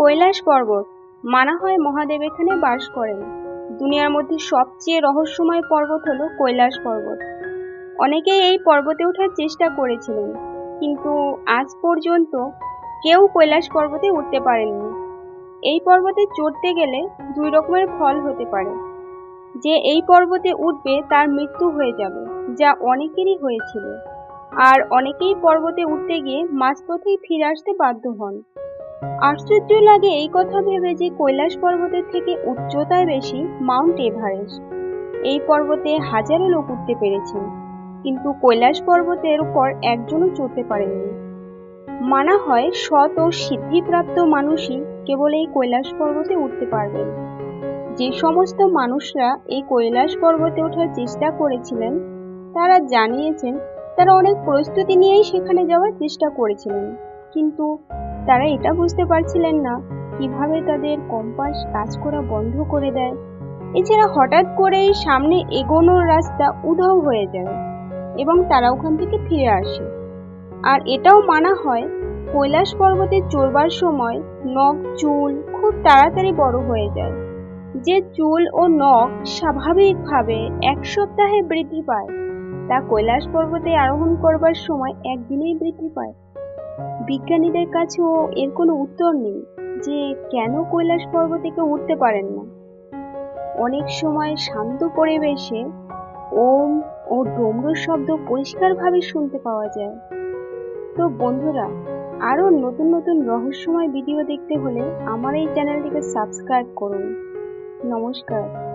কৈলাস পর্বত। মানা হয় মহাদেব এখানে বাস করেন। দুনিয়ার মধ্যে সবচেয়ে রহস্যময় পর্বত হলো কৈলাস পর্বত। অনেকেই এই পর্বতে ওঠার চেষ্টা করেছিলেন, কিন্তু আজ পর্যন্ত কেউ কৈলাস পর্বতে উঠতে পারেননি। এই পর্বতে চড়তে গেলে দুই রকমের ফল হতে পারে। যে এই পর্বতে উঠবে তার মৃত্যু হয়ে যাবে, যা অনেকেরই হয়েছিল। আর অনেকেই পর্বতে উঠতে গিয়ে মাঝপথেই ফিরে আসতে বাধ্য হন। আশ্চর্য লাগে এই কথা ভেবে যে কৈলাস পর্বতের থেকে উচ্চতায় বেশি মাউন্ট এভারেস্ট। এই পর্বতে হাজারো লোক উঠতে পেরেছেন কিন্তু কৈলাস পর্বতের উপর একজনও চড়তে পারেননি মানা হয় সৎ ও সিদ্ধিপ্রাপ্ত মানুষই কেবল এই কৈলাস পর্বতে উঠতে পারবেন। যে সমস্ত মানুষরা এই কৈলাস পর্বতে ওঠার চেষ্টা করেছিলেন, তারা জানিয়েছেন, তারা অনেক প্রস্তুতি নিয়েই সেখানে যাওয়ার চেষ্টা করেছিলেন। কিন্তু তারা এটা বুঝতে পারছিলেন না কীভাবে তাদের কম্পাস কাজ করা বন্ধ করে দেয়। এছাড়া হঠাৎ করেই সামনে এগোনোর রাস্তা উধাও হয়ে যায় এবং তারা ওখান থেকে ফিরে আসে। আর এটাও মানা হয়, কৈলাস পর্বতে চড়বার সময় নখ, চুল খুব তাড়াতাড়ি বড় হয়ে যায়। যে চুল ও নখ স্বাভাবিকভাবে এক সপ্তাহে বৃদ্ধি পায়, তা কৈলাস পর্বতে আরোহণ করবার সময় একদিনেই বৃদ্ধি পায়। বিজ্ঞানীদের কাছেও এর কোনো উত্তর নেই যে কেন কৈলাস পর্বতে কেউ উঠতে পারেন না। অনেক সময় শান্ত পরিবেশে ওম ও ডমরুর শব্দ পরিষ্কারভাবে শুনতে পাওয়া যায়। তো বন্ধুরা, আরও নতুন নতুন রহস্যময় ভিডিও দেখতে হলে আমার এই চ্যানেলটিকে সাবস্ক্রাইব করুন। নমস্কার।